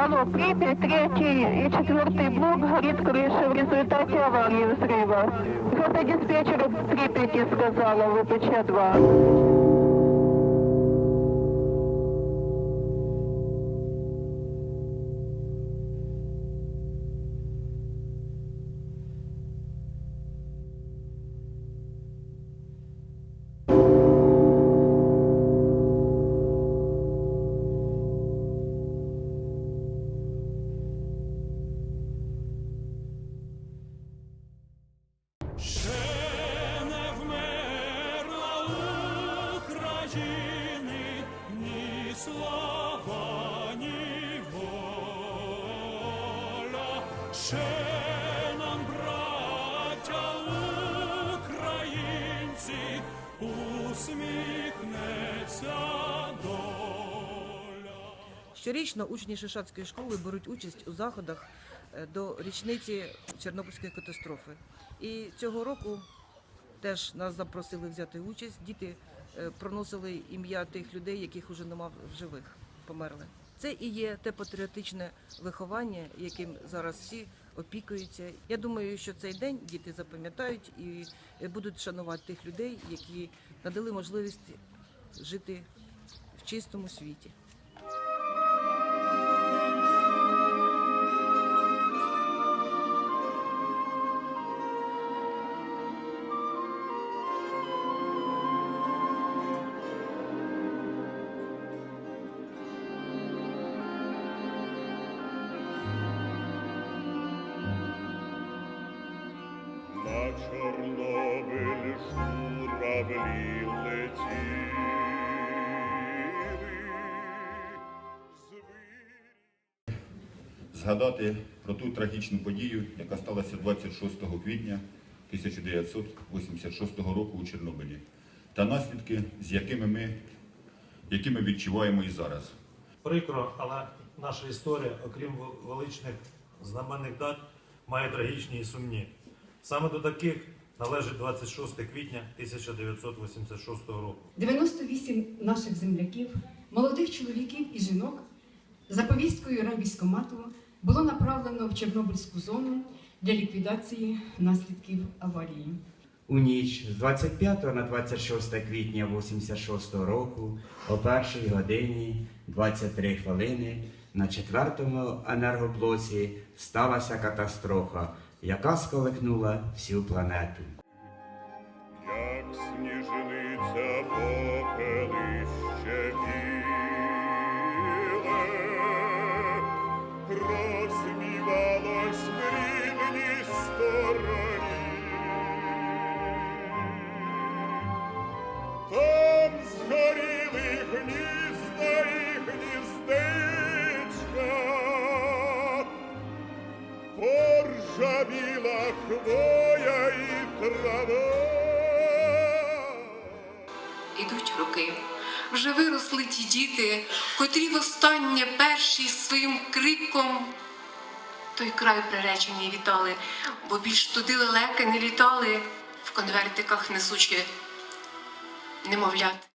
Алло, Припять, третий и четвертый блок горит крыша в результате аварии взрыва. Это диспетчер Припяти сказала, ВПЧ-2. Ще нам, браття українці, усміхнеться доля. Щорічно учні Шишацької школи беруть участь у заходах е, до річниці Чорнобильської катастрофи. І цього року теж нас запросили взяти участь. Діти е, проносили ім'я тих людей, яких уже нема в живих, померли. Це і є те патріотичне виховання, яким зараз всі опікуються. Я думаю, що цей день діти запам'ятають і будуть шанувати тих людей, які надали можливість жити в чистому світі. Чорнобиль журавлі летіли. Звірі згадати про ту трагічну подію, яка сталася 26 квітня 1986 року у Чорнобилі, та наслідки, з якими ми, які ми відчуваємо і зараз. Прикро, але наша історія, окрім величних знаменних дат, має трагічні і сумні. Саме до таких належить 26 квітня 1986 року. 98 наших земляків, молодих чоловіків і жінок за повісткою райвійськомату було направлено в Чорнобильську зону для ліквідації наслідків аварії. У ніч з 25 на 26 квітня 86 року о першій годині 23 хвилини на четвертому енергоблоці сталася катастрофа, яка сколихнула всю планету. Як сніжениця попелище біле, розвівалось в рівній стороні. Там згоріли гнізда поржавіла хвоя і трава. Ідуть роки. Вже виросли ті діти, котрі востаннє перші своїм криком той край приречені вітали, бо більш туди лелеки не літали, в конвертиках несучи немовлят.